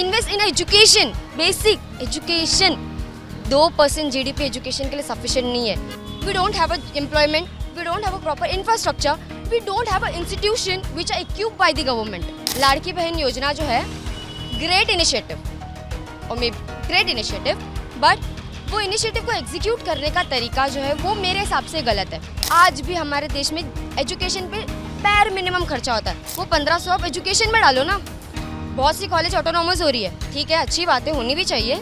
Invest in education basic education though percent जी education के लिए सफिशिएंट नहीं है. We don't have a employment we don't have a proper infrastructure we don't have a institution which are equipped by the government Ladki Bahin Yojana जो है great initiative और may great initiative but वो initiative को execute करने का तरीका जो है, वो मेरे हिसाब से गलत है. आज भी हमारे देश में एजुकेशन पे पैर मिनिमम खर्चा होता है. वो पंद्रह सौ आप एजुकेशन में डालो ना. बहुत सी कॉलेज ऑटोनॉमस हो रही है। ठीक है अच्छी बातें होनी भी चाहिए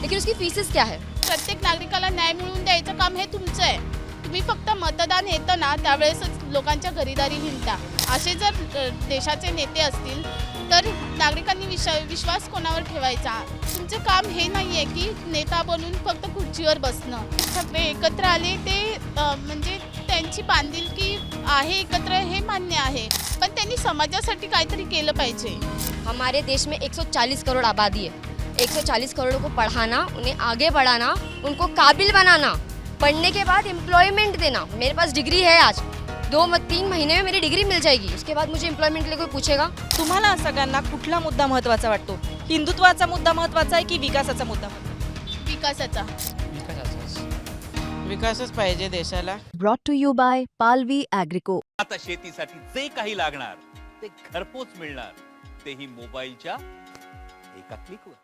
लेकिन उसकी फीसेस क्या है? प्रत्येक नागरिकाला न्याय मिळवून द्यायचं काम हे तुमचं आहे. तुम्ही फक्त मतदान येतं ना त्यावेळेसच लोकांच्या घरीदारी हिंडता. असे जर देशाचे नेते असतील तर नागरिकांनी विश्वा विश्वास कोणावर ठेवायचा? तुमचं काम हे नाही आहे की नेता बनून फक्त खुर्चीवर बसणं. सगळे एकत्र आले ते म्हणजे त्यांची बांधिलकी आहे एकत्र हे मान्य आहे. पण त्यांनी समाजासाठी काहीतरी केलं पाहिजे. हमारे देश में 140 करोड़ आबादी है. 140 करोड़ को पढ़ाना उन्हें आगे बढ़ाना उनको काबिल बनाना पढ़ने के बाद एम्प्लॉयमेंट देना। मेरे पास डिग्री है आज। दो तीन महीने में मेरी डिग्री मिल जाएगी। उसके बाद मुझे एम्प्लॉयमेंट के लिए कोई पूछेगा? तुम्हाला सगळ्यांना कुठला मुद्दा महत्त्वाचा वाटतो? हिंदुत्वाचा मुद्दा महत्त्वाचा आहे की विकासाचा मुद्दा महत्त्वाचा? विकासाचा. विकासच पाहिजे देशाला. Brought to you by Palvi Agrico. आता शेतीसाठी जे काही लागणार ते घरपोच मिळणार. तेही मोबाईलच्या एका क्लिकवर.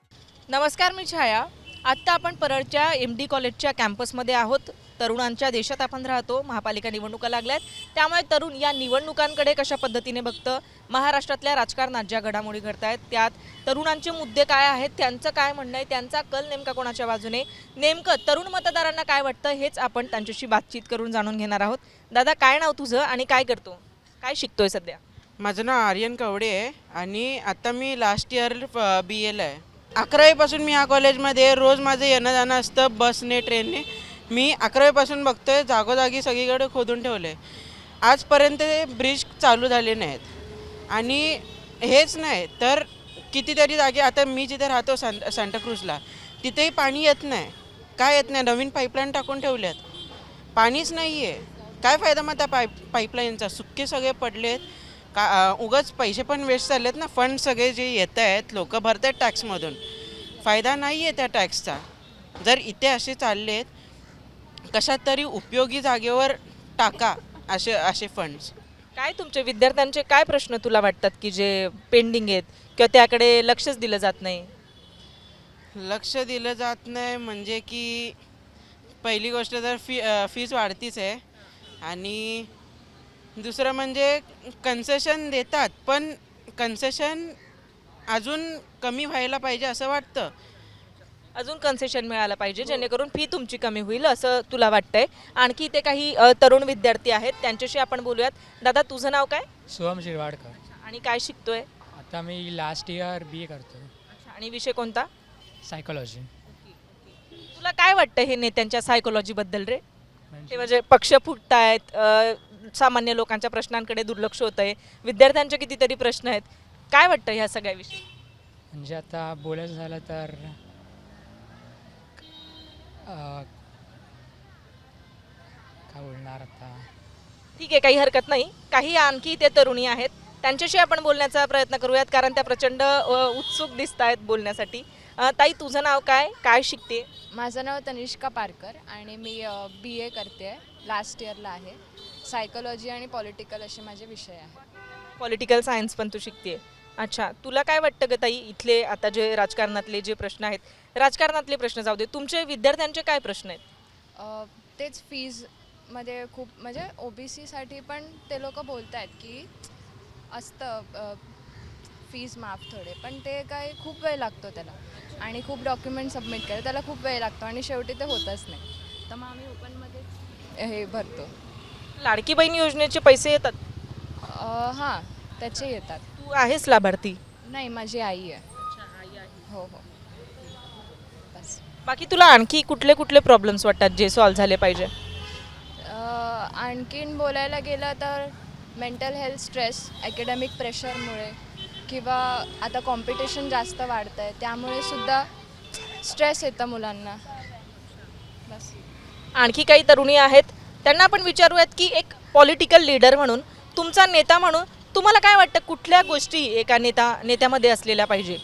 नमस्कार मी छाया. आत्ता आपण परळच्या एम डी कॉलेजच्या कॅम्पसमध्ये आहोत. तरुणांच्या देशात आपण राहतो. महापालिका निवडणुका लागल्यात. त्यामुळे तरुण या निवडणुकांकडे कशा पद्धतीने बघतं? महाराष्ट्रातल्या राजकारणात ज्या घडामोडी घडत आहेत त्यात तरुणांचे मुद्दे काय आहेत? त्यांचं काय म्हणणं आहे? त्यांचा कल नेमका कोणाच्या बाजूने? नेमकं तरुण मतदारांना काय वाटतं? हेच आपण त्यांच्याशी बातचीत करून जाणून घेणार आहोत. दादा काय नाव तुझं आणि काय करतो? काय शिकतोय सध्या? माझं नाव आर्यन कवडे आहे आणि आता मी लास्ट इयर बी एला आहे. अकरावीपासून मी ह्या कॉलेजमध्ये रोज माझं येणं जाणं असतं बसने ट्रेनने. मी अकरावीपासून बघतोय जागोजागी सगळीकडे खोदून ठेवले आजपर्यंत ते ब्रिज चालू झाले नाहीत. आणि हेच नाही तर कितीतरी जागे आता मी जिथे राहतो सांत सांताक्रूजला तिथेही पाणी येत नाही. काय येत नाही? नवीन पाईपलाईन टाकून ठेवल्यात. पाणीच नाही आहे काय फायदा मग त्या पाईप पाईपलाईनचा? सुक्के सगळे पडलेत. का उगाच पैसे पण वेस्ट झालेत ना. फंड सगळे जे येत आहेत लोक भरत आहेत टॅक्समधून. फायदा नाही आहे त्या टॅक्सचा. जर इथे असे चाललेत कशात तरी उपयोगी जागेवर टाका असे असे फंड्स. काय तुमचे विद्यार्थ्यांचे काय प्रश्न तुला वाटतात की जे पेंडिंग आहेत किंवा त्याकडे लक्षच दिलं जात नाही? लक्ष दिलं जात नाही म्हणजे की पहिली गोष्ट तर फी फीज वाढतीच आहे. आणि दुसरं म्हणजे कन्सेशन देतात पण कन्सेशन अजून कमी व्हायला पाहिजे असं वाटतं. अजून कन्सेशन मिळालं पाहिजे जेणेकरून फी तुमची कमी होईल असं तुला वाटतंय. आणखी इथे काही अ, तरुण विद्यार्थी आहेत त्यांच्याशी आपण बोलूयात. दादा तुझं नाव काय? सोहम शिरवाडकर. आणि काय शिकतोय? आता मी लास्ट इयर बी ए करतो आणि विषय कोणता? सायकोलॉजी तुला काय वाटतं हे नेत्यांच्या सायकोलॉजीबद्दल रे? ते म्हणजे पक्ष फुटतायत अ, सामान्य लोकांच्या प्रश्नांकडे दुर्लक्ष होत आहे विद्यार्थ्यांचे कितीतरी प्रश्न आहेत. काय वाटतं ह्या सगळ्याविषयी? म्हणजे आता बोलायचं झालं तर अं, काय बोलणार आता? ठीक आहे काही हरकत नाही. काही आणखी ते तरुणी आहेत. त्यांच्याशी आपण बोलण्याचा प्रयत्न करूयात कारण त्या प्रचंड अ, उत्सुक दिसत आहेत बोलण्यासाठी. अ, ताई तुझं नाव काय? काय शिकते माझं नाव तनिष्का पारकर आणि मी बी ए करते लास्ट इयरला आहे. सायकोलॉजी आणि पॉलिटिकल असे माझे विषय आहेत. पॉलिटिकल सायन्स पण तू शिकते अच्छा तुला काय वाटतं ग ताई इथले आता जे राजकारणातले जे प्रश्न आहेत? राजकारणातले प्रश्न जाऊ दे तुमचे विद्यार्थ्यांचे काय प्रश्न आहेत? अ, तेच फीजमध्ये खूप म्हणजे ओ बी सीसाठी पण ते लोक बोलत आहेत की असतं फीज माफ थोडे पण ते काय खूप वेळ लागतो त्याला. आणि खूप डॉक्युमेंट सबमिट करायला त्याला खूप वेळ लागतो आणि शेवटी ते होतच नाही. तर मग आम्ही ओपनमध्येच हे भरतो. लाडकी बहीण योजनेचे पैसे येतात? हां त्याचे येतात. तू आहेस लाभार्थी? नाही माझी आई आहे. हो हो. बस. बाकी तुला आणखी कुठले कुठले प्रॉब्लेम्स वाटतात जे सॉल्व्ह झाले पाहिजे? अ, आणखीन बोलायला गेलं तर मेंटल हेल्थ स्ट्रेस ॲकॅडमिक प्रेशरमुळे किंवा आता कॉम्पिटिशन जास्त वाढतं आहे त्यामुळे सुद्धा स्ट्रेस येतं मुलांना. बस. आणखी काही तरुणी आहेत? त्यांना आपण विचारूयात की एक पॉलिटिकल लीडर म्हणून तुमचा नेता म्हणून तुम्हाला काय वाटतं कुठल्या गोष्टी एका नेता नेत्यामध्ये असलेल्या पाहिजे?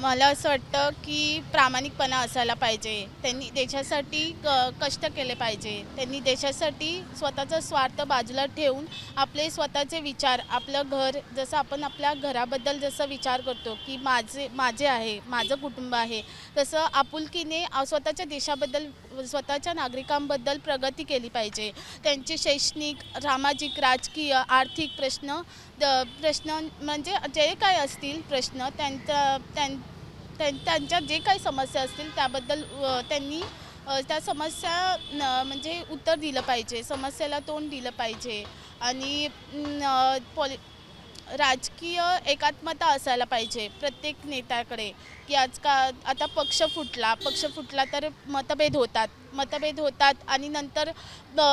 मला असं वाटतं की प्रामाणिकपणा असायला पाहिजे. त्यांनी देशासाठी क कष्ट केले पाहिजे. त्यांनी देशासाठी स्वतःचा स्वार्थ बाजूला ठेवून आपले स्वतःचे विचार आपलं घर जसं आपण आपल्या घराबद्दल जसं विचार करतो की माझे माझे आहे माझं कुटुंब आहे तसं आपुलकीने स्वतःच्या देशाबद्दल स्वतःच्या नागरिकांबद्दल प्रगती केली पाहिजे. त्यांचे शैक्षणिक सामाजिक राजकीय आर्थिक प्रश्न द- प्रश्न म्हणजे जे काय असतील प्रश्न त्यांच्या त्यां त्यां- त्यांच्या जे काही समस्या असतील त्याबद्दल त्यांनी त्या समस्या न- म्हणजे उत्तर दिलं पाहिजे. समस्येला तोंड दिलं पाहिजे. आणि पॉलि राजकीय एकात्मता असायला पाहिजे प्रत्येक नेत्याकडे की आजकाल आता पक्ष फुटला पक्ष फुटला तर मतभेद होतात मतभेद होतात आणि नंतर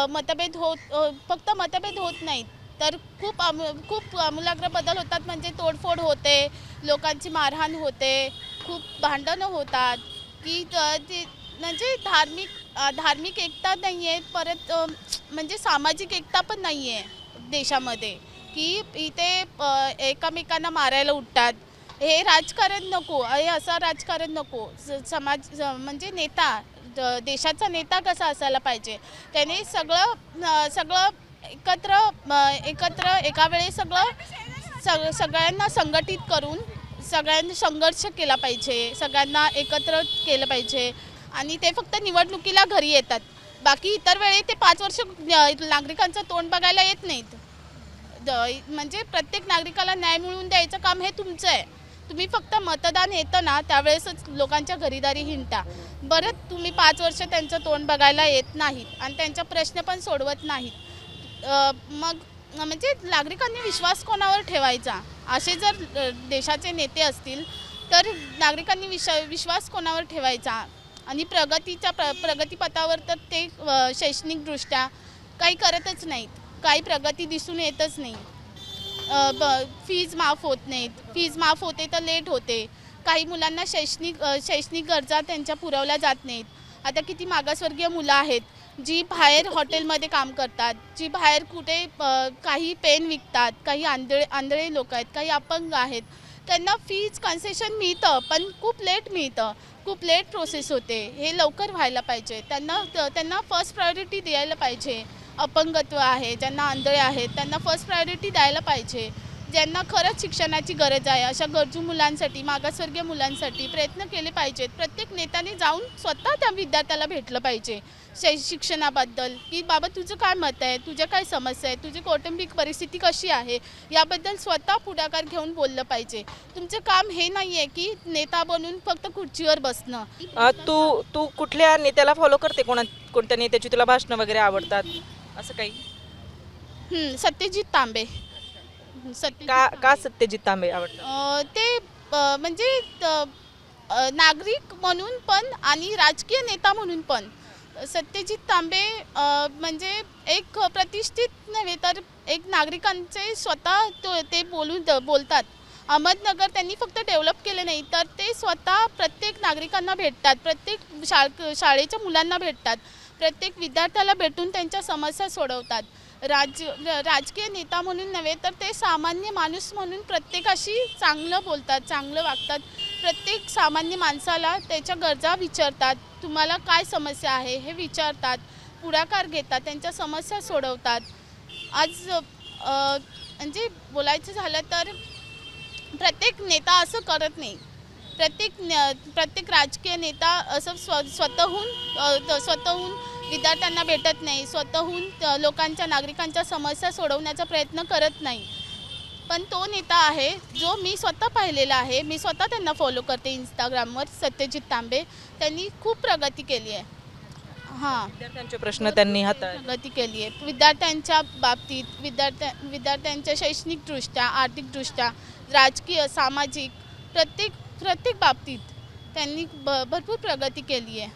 मतभेद होत फक्त मतभेद होत नाहीत. तर खूप आमू खूप आमूलाग्र बदल होतात म्हणजे तोडफोड होते लोकांची मारहाण होते खूप भांडणं होतात की ते म्हणजे धार्मिक धार्मिक एकता नाही आहे परत म्हणजे सामाजिक एकता पण नाही आहे देशामध्ये. की इथे एकमेकांना मारायला उठतात. हे राजकारण नको हे असं राजकारण नको. स- समाज म्हणजे नेता द- देशाचा नेता कसा असायला पाहिजे? त्याने सगळं सगळं एकत्र एकत्र एका वेळी सगळं सग सगळ्यांना संघटित करून सगळ्यांनी संघर्ष केला पाहिजे सगळ्यांना एकत्र केलं पाहिजे आणि ते फक्त निवडणुकीला घरी येतात. बाकी इतर वेळी ते पाच वर्ष नागरिकांचं तोंड बघायला येत नाहीत. म्हणजे प्रत्येक नागरिकाला न्याय मिळवून द्यायचं काम हे तुमचं आहे. तुम्ही फक्त मतदान येतं ना त्यावेळेसच लोकांच्या घरीदारी हिंडता. बरं तुम्ही पाच वर्ष त्यांचं तोंड बघायला येत नाहीत आणि त्यांचा प्रश्न पण सोडवत नाहीत. मग म्हणजे नागरिकांनी विश्वास कोणावर ठेवायचा? असे जर देशाचे नेते असतील तर नागरिकांनी विश विश्वास कोणावर ठेवायचा? आणि प्रगतीच्या प्र प्रगतीपथावर तर ते शैक्षणिकदृष्ट्या काही करतच नाहीत. काही प्रगती दिसून येतच नाही. ब फीज माफ होत नाहीत. फीज माफ होते तर लेट होते. काही मुलांना शैक्षणिक शैक्षणिक गरजा त्यांच्या पुरवल्या जात नाहीत. आता किती मागासवर्गीय मुलं आहेत जी बाहेर हॉटेलमध्ये काम करतात जी बाहेर कुठे काही पेन विकतात काही आंधळे आंधळे लोक आहेत काही अपंग आहेत. त्यांना फीज कन्सेशन मिळतं पण खूप लेट मिळतं. खूप लेट प्रोसेस होते. हे लवकर व्हायला पाहिजे. त्यांना त्यांना फर्स्ट प्रायोरिटी द्यायला पाहिजे. अपंगत्व आहे ज्यांना आंधळे आहेत त्यांना फर्स्ट प्रायोरिटी द्यायला पाहिजे. ज्यांना खरंच शिक्षणाची गरज आहे अशा गरजू मुलांसाठी मागासवर्गीय मुलांसाठी प्रयत्न केले पाहिजेत. प्रत्येक नेत्याने जाऊन स्वतः त्या विद्यार्थ्याला भेटलं पाहिजे. शै शिक्षणाबद्दल. की बाबा तुझं काय मत आहे? तुझ्या काय समस्या आहे? तुझी कौटुंबिक परिस्थिती कशी आहे? याबद्दल स्वतः पुढाकार घेऊन बोललं पाहिजे. तुमचं काम हे नाही आहे की नेता बनून फक्त खुर्चीवर बसणं. तू तू कुठल्या नेत्याला फॉलो करते? कोणा कोणत्या नेत्याची तुला भाषणं वगैरे आवडतात? असं काही? हं, सत्यजित तांबे. सत्यजित का का सत्यजित तांबे आवडतात? अ, ते अ, म्हणजे त- अ, नागरिक म्हणून पण आणि राजकीय नेता म्हणून पण. सत्यजित तांबे अ, म्हणजे एक प्रतिष्ठित नव्हे तर एक नागरिकांचे स्वतः तो- ते बोलून बोलतात. अहमदनगर त्यांनी फक्त डेव्हलप केलं नाही तर ते स्वतः प्रत्येक नागरिकांना भेटतात प्रत्येक शाळ शाळेच्या मुलांना भेटतात. प्रत्येक विद्यार्थ्याला भेटून त्यांच्या समस्या सोडवतात. राज राजकीय नेता म्हणून नव्हे तर ते सामान्य माणूस म्हणून प्रत्येकाशी चांगलं बोलतात चांगलं वागतात. प्रत्येक सामान्य माणसाला त्याच्या गरजा विचारतात. तुम्हाला काय समस्या आहे हे विचारतात पुढाकार घेतात त्यांच्या समस्या सोडवतात. आज म्हणजे बोलायचं झालं तर प्रत्येक नेता असं करत नाही. प्रत्येक प्रत्येक राजकीय नेता असं स्व स्वतःहून स्वतःहून विद्यार्थ्यांना भेटत नाही. स्वतःहून लोकांच्या नागरिकांच्या समस्या सोडवण्याचा प्रयत्न करत नाही. पण तो नेता आहे जो मी स्वतः पाहिलेला आहे. मी स्वतः त्यांना फॉलो करते इंस्टाग्रामवर सत्यजित तांबे. त्यांनी खूप प्रगती केली आहे. हां. विद्यार्थ्यांचे प्रश्न त्यांनी प्रगती केली आहे. विद्यार्थ्यांच्या बाबतीत विद्यार्थ्या विद्यार्थ्यांच्या शैक्षणिकदृष्ट्या आर्थिकदृष्ट्या राजकीय सामाजिक प्रत्येक प्रत्येक बाबतीत त्यांनी ब भरपूर प्रगती केली आहे.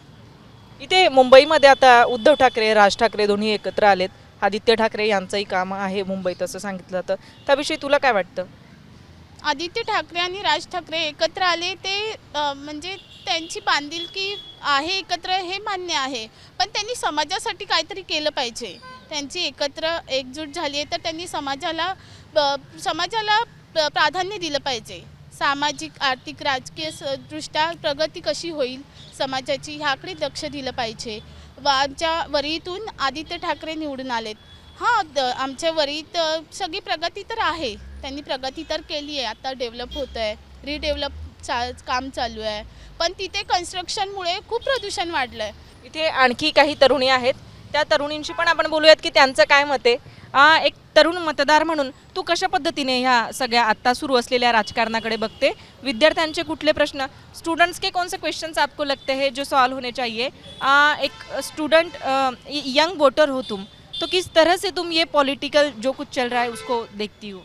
इथे मुंबईमध्ये आता उद्धव ठाकरे राज ठाकरे दोन्ही एकत्र आलेत. आदित्य ठाकरे यांचंही काम आहे मुंबईत असं सांगितलं जातं. त्याविषयी तुला काय वाटतं? आदित्य ठाकरे आणि राज ठाकरे एकत्र आले ते म्हणजे त्यांची बांधिलकी आहे एकत्र हे मान्य आहे. पण त्यांनी समाजासाठी काहीतरी केलं पाहिजे. त्यांची एकत्र एकजूट झाली आहे तर त्यांनी समाजाला समाजाला प्राधान्य दिलं पाहिजे. सामाजिक आर्थिक राजकीय दृष्ट्या प्रगती कशी होईल समाजाची ह्याकडे लक्ष दिलं पाहिजे. व आमच्या वरीतून आदित्य ठाकरे निवडून आलेत. हां द आमच्या वरीत सगळी प्रगती तर आहे. त्यांनी प्रगती तर केली आहे. आता डेव्हलप होतं आहे. रिडेव्हलप चा काम चालू आहे. पण तिथे कन्स्ट्रक्शनमुळे खूप प्रदूषण वाढलं आहे इथे आणखी काही तरुणी आहेत. त्या तरुणींशी पण आपण बोलूयात की त्यांचं काय मत आहे. एक तरुण मतदार म्हणून तू कशा पद्धतीने ह्या सगळ्या आत्ता सुरू असलेल्या राजकारणाकडे बघते? विद्यार्थ्यांचे कुठले प्रश्न? स्टुडंट्स के कोणसे क्वेश्चन्स आपको लगते हे जो सॉल्व होणे चाहिए? आ, एक स्टुडंट यंग वोटर हो तुम तो किस तरह से तुम ये पॉलिटिकल जो कुछ चल रहा है उसको देखती हो?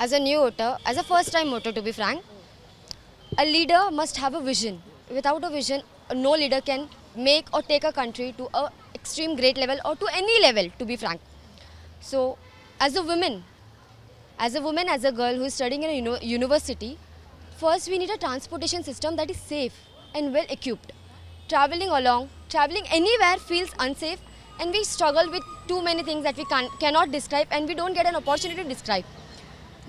As a new voter as a first time voter to be frank a leader must have a vision without a vision no leader can make और take a country to a extreme great level और to any level to be frank so as a woman, as a woman, as a girl who is studying in a uni- university, first we need a transportation system that is safe and well equipped. Traveling along, traveling anywhere feels unsafe, and we struggle with too many things that we can, cannot describe, and we don't get an opportunity to describe.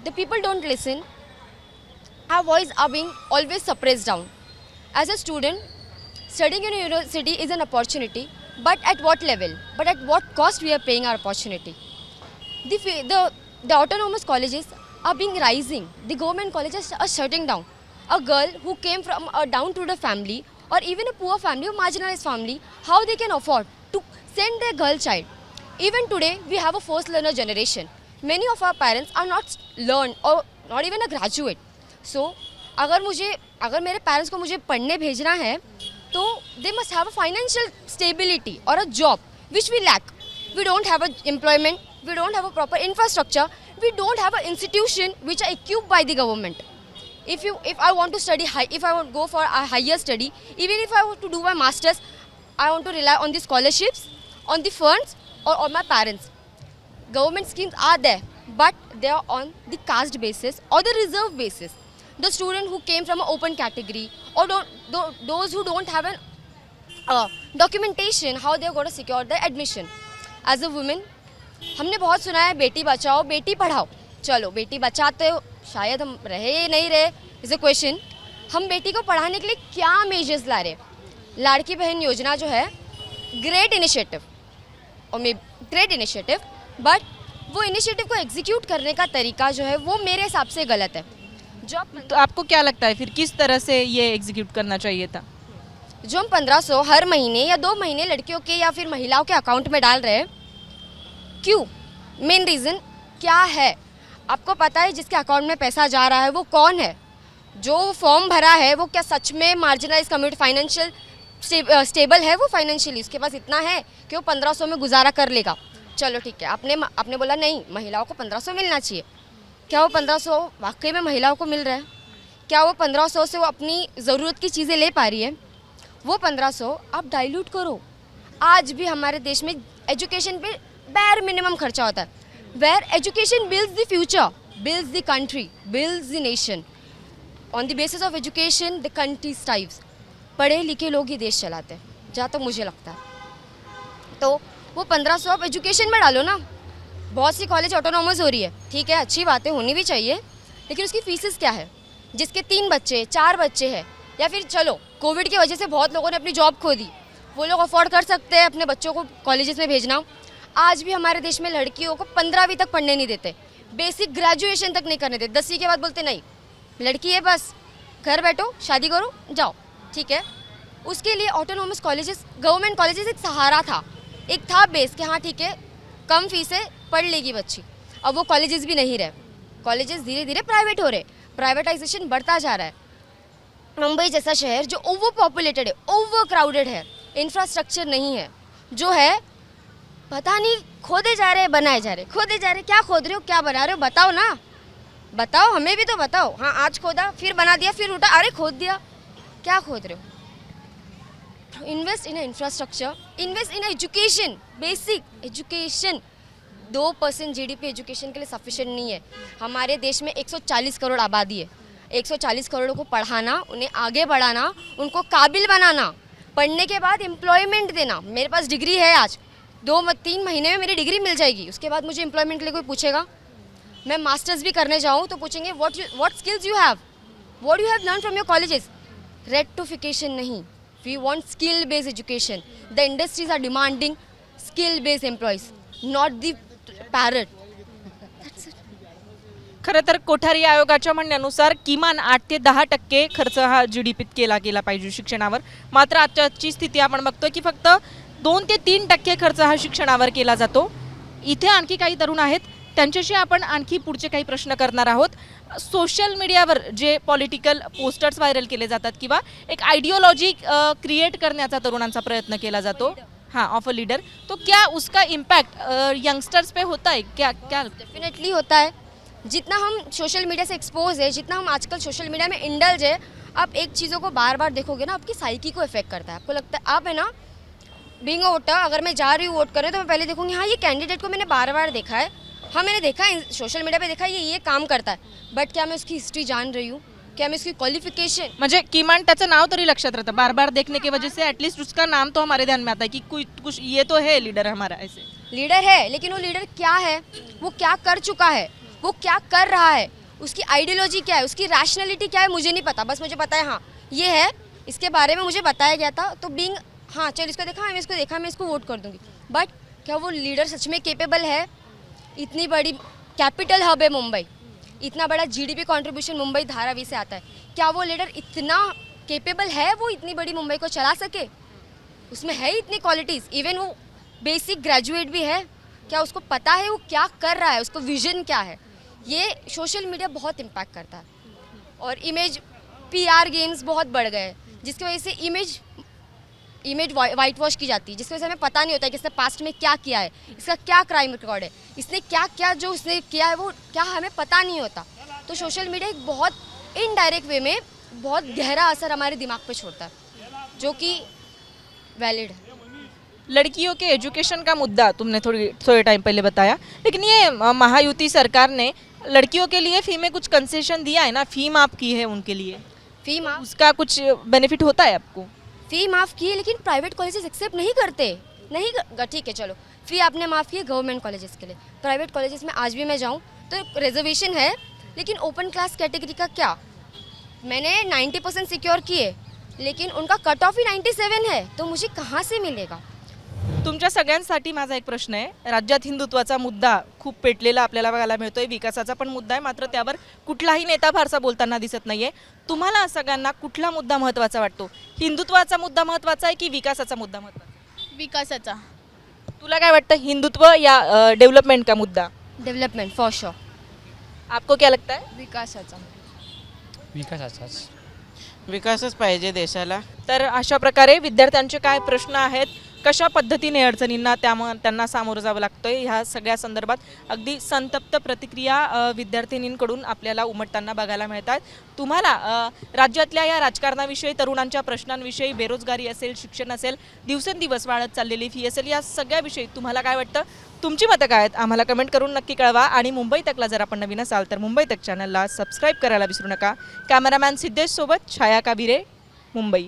The people don't listen. Our voice are being always suppressed down. As a student, studying in a university is an opportunity, but at what level? But at what cost we are paying our opportunity? The, the, the autonomous colleges are being rising. The government colleges are shutting down. A girl who came from a down to the family or even a poor family or marginalized family, how they can afford to send their girl child. Even today, we have a forced learner generation. Many of our parents are not learned or not even a graduate. So, अगर मुझे अगर मेरे parents को मुझे पढ़ने भेजना है तो they must have a financial stability और a job which we lack we don't have a employment we don't have a proper infrastructure, we don't have an institution which are equipped by the government. If you, if I want to study high, if I want to go for a higher study, even if I want to do my masters, I want to rely on the scholarships, on the funds, or on my parents. Government schemes are there, but they are on the caste basis or the reserve basis. The student who came from an open category, or don't, those who don't have an uh, documentation, how they are going to secure their admission. As a woman, हमने बहुत सुना है बेटी बचाओ बेटी पढ़ाओ। चलो बेटी बचाते हो शायद हम रहे नहीं रहे इज़ अ क्वेश्चन हम बेटी को पढ़ाने के लिए क्या मेजर्स ला रहे लाड़की बहन योजना जो है ग्रेट इनिशिएटिव और मे ग्रेट इनिशिएटिव बट वो इनिशिएटिव को एग्जीक्यूट करने का तरीका जो है वो मेरे हिसाब से गलत है। जो आप तो आपको क्या लगता है फिर किस तरह से ये एग्जीक्यूट करना चाहिए था? जो हम 1500 हर महीने या दो महीने लड़कियों के या फिर महिलाओं के अकाउंट में डाल रहे हैं क्यों? मेन रीज़न क्या है? आपको पता है जिसके अकाउंट में पैसा जा रहा है वो कौन है? जो फॉर्म भरा है वो क्या सच में मार्जिनलाइज कम्युनिटी फाइनेंशियल स्टेबल है वो फाइनेंशियली उसके पास इतना है कि वो 1500 में गुजारा कर लेगा। चलो ठीक है, आपने आपने बोला नहीं, महिलाओं को 1500 मिलना चाहिए। क्या वो 1500 वाकई में महिलाओं को मिल रहा है? क्या वो 1500 से वो अपनी ज़रूरत की चीज़ें ले पा रही है? वो 1500 आप डाइल्यूट करो। आज भी हमारे देश में एजुकेशन पे बैर मिनिमम खर्चा होता है। Where education builds the future builds the country builds the nation on the basis of education the country strives पढ़े लिखे लोग ही देश चलाते हैं, जहाँ तक तो मुझे लगता है। तो वो पंद्रह सौ आप एजुकेशन में डालो ना। बहुत सी कॉलेज ऑटोनॉमस हो रही है। ठीक है, अच्छी बातें होनी भी चाहिए, लेकिन उसकी फीसेस क्या है? जिसके तीन बच्चे, चार बच्चे हैं, या फिर चलो कोविड की वजह से बहुत लोगों ने अपनी जॉब खो दी। वो लोग अफोर्ड कर सकते हैं अपने बच्चों को कॉलेजेस में भेजना। आज भी हमारे देश में लड़कियों को पंद्रहवीं तक पढ़ने नहीं देते। बेसिक ग्रेजुएशन तक नहीं करने देते। दसवीं के बाद बोलते, नहीं, लड़की है बस, घर बैठो, शादी करो, जाओ। ठीक है? उसके लिए ऑटोनॉमस कॉलेजेस गवर्नमेंट कॉलेजेस एक सहारा था। एक था बेस कि हाँ ठीक है, कम फ़ीस है, पढ़ लेगी बच्ची। अब वो कॉलेजेस भी नहीं रहे। कॉलेजेस धीरे धीरे प्राइवेट हो रहे। प्राइवेटाइजेशन बढ़ता जा रहा है। मुंबई जैसा शहर जो ओवर पॉपुलेटेड है ओवर क्राउडेड है इंफ्रास्ट्रक्चर नहीं है, जो है पता नहीं, खोदे जा रहे बनाए जा रहे खोदे जा रहे क्या खोद रहे हो, क्या बना रहे हो, बताओ ना। बताओ, हमें भी तो बताओ। हाँ आज खोदा, फिर बना दिया, फिर उठा, अरे खोद दिया। क्या खोद रहे हो? Invest in infrastructure invest in education basic education though percent GDP education के लिए सफिशेंट नहीं है। हमारे देश में 140 करोड़ आबादी है। 140 करोड़ को पढ़ाना, उन्हें आगे बढ़ाना, उनको काबिल बनाना, पढ़ने के बाद एम्प्लॉयमेंट देना। मेरे पास डिग्री है आज। दो तीन महीने में मेरी डिग्री मिल जाएगी। उसके बाद मुझे एम्प्लॉयमेंट के लिए कोई पूछेगा। मैं मास्टर्स भी करने जाऊँ तो पूछेंगे what you what skills you have what you have learn from your colleges रेटोफिकेशन नहीं। We want skill based education the industries are demanding skill based employees not the parrot खरं तर कोठारी आयोगाच्या म्हणण्यानुसार किमान आठ ते दहा टक्के खर्च हा जी डी पीत केला गेला पाहिजे शिक्षणावर. मात्र आजची स्थिती आपण बघतोय की फक्त दोन ते तीन टक्के खर्च हा शिक्षणावर केला जातो. इथे आणखी काही तरुण आहेत त्यांच्याशी आपण आणखी पुढचे काही प्रश्न करणार आहोत. सोशल मीडियावर जे पॉलिटिकल पोस्टर्स व्हायरल केले जातात किंवा एक आयडियोलॉजी क्रिएट करण्याचा तरुणांचा प्रयत्न केला जातो. हाँ ऑफ अ लीडर तो क्या उसका इम्पैक्ट यंगस्टर्स पे होता है? क्या क्या? डेफिनेटली होता है. जितना हम सोशल मीडिया से एक्सपोज है जितना हम आजकल सोशल मीडिया में इंडल्ज है आप एक चीज़ों को बार बार देखोगे ना आपकी साइकी को इफेक्ट करता है। आपको लगता है आप है ना बींग वोटर अगर मैं जा रही हूँ वोट करे तो मैं पहले देखूँगी हाँ ये कैंडिडेट को मैंने बार बार देखा है। हाँ मैंने देखा है सोशल मीडिया पे देखा है ये ये काम करता है। बट क्या मैं उसकी हिस्ट्री जान रही हूँ? क्या मैं उसकी क्वालिफिकेशन म्हणजे किमान त्याचं नाव तरी लक्षात रहता। बार बार देखने की वजह से एटलीस्ट उसका नाम तो हमारे ध्यान में आता है कि कुछ कुछ ये तो है लीडर हमारा ऐसे। लीडर है लेकिन वो लीडर क्या है? वो क्या कर चुका है? वो क्या कर रहा है? उसकी आइडियोलॉजी क्या है? उसकी रैशनैलिटी क्या है? मुझे नहीं पता। बस मुझे पता है हाँ ये है। इसके बारे में मुझे बताया गया था। तो बींग हाँ चल इसको देखा, मैं इसको देखा, मैं इसको वोट कर दूँगी। बट क्या वो लीडर सच में केपेबल है? इतनी बड़ी कैपिटल हब है मुंबई। इतना बड़ा जीडीपी कंट्रीब्यूशन मुंबई धारावी से आता है। क्या वो लीडर इतना केपेबल है वो इतनी बड़ी मुंबई को चला सके? उसमें है इतनी क्वालिटीज़ इवन वो बेसिक ग्रेजुएट भी है। क्या उसको पता है वो क्या कर रहा है? उसको विजन क्या है? ये सोशल मीडिया बहुत इम्पैक्ट करता है। और इमेज पीआर गेम्स बहुत बढ़ गए जिसकी वजह से इमेज इमेज वाइट वॉश की जाती है जिसकी वजह से हमें पता नहीं होता है कि इसने पास्ट में क्या किया है इसका क्या क्राइम रिकॉर्ड है इसने क्या क्या जो उसने किया है वो क्या हमें पता नहीं होता। तो सोशल मीडिया एक बहुत इनडायरेक्ट वे में बहुत गहरा असर हमारे दिमाग पर छोड़ता है जो कि वैलिड है। लड़कियों के एजुकेशन का मुद्दा तुमने थोड़ी थोड़े टाइम पहले बताया लेकिन ये महायुति सरकार ने लड़कियों के लिए फ़ी में कुछ कंसेशन दिया है ना? फ़ी माफ़ की है उनके लिए? फ़ी माफ़। उसका कुछ बेनिफिट होता है आपको? फ़ी माफ़ की है लेकिन प्राइवेट कॉलेजेस एक्सेप्ट नहीं करते। नहीं ठीक है, चलो। फ़ी आपने माफ़ की है गवर्नमेंट कॉलेजेस के लिए। प्राइवेट कॉलेजेस में आज भी मैं जाऊँ तो रिजर्वेशन है, लेकिन ओपन क्लास कैटेगरी का क्या? मैंने 90 परसेंट सिक्योर किए, लेकिन उनका कट ऑफ़ ही 97 है तो मुझे कहाँ से मिलेगा? तुमच्या सगळ्यांसाठी माझा एक प्रश्न आहे. राज्यात हिंदुत्वाचा मुद्दा खूप पेटलेला आपल्याला बघायला मिळतोय. विकासाचा पण मुद्दा आहे. मात्र त्यावर कुठलाही नेता फारसा बोलताना दिसत नाहीये. तुम्हाला सगळ्यांना कुठला मुद्दा महत्त्वाचा वाटतो? हिंदुत्वाचा मुद्दा महत्त्वाचा आहे की विकासाचा मुद्दा महत्त्वाचा विकासाचा. तुला काय वाटतं? हिंदुत्व या डेव्हलपमेंट का मुद्दा? डेवलपमेंट फॉर श्योर आपको क्या लगता है? विकासाचा. विकासाचाच. विकासच पाहिजे देशाला. तर अशा प्रकारे विद्यार्थ्यांचे काय प्रश्न आहेत? कशा पद्धतीने अडचणींना त्याम त्यांना सामोरं जावं लागतंय ह्या सगळ्या संदर्भात अगदी संतप्त प्रतिक्रिया विद्यार्थिनींकडून आपल्याला उमटताना बघायला मिळतात. तुम्हाला राज्यातल्या या राजकारणाविषयी तरुणांच्या प्रश्नांविषयी बेरोजगारी असेल शिक्षण असेल दिवसेंदिवस वाढत चाललेली फी असेल या सगळ्याविषयी तुम्हाला काय वाटतं? तुमची मतं काय आहेत? आम्हाला कमेंट करून नक्की कळवा. आणि मुंबई तकला जर आपण नवीन असाल तर मुंबई तक चॅनलला सबस्क्राईब करायला विसरू नका. कॅमेरामॅन सिद्धेशसोबत छाया काबिरे मुंबई.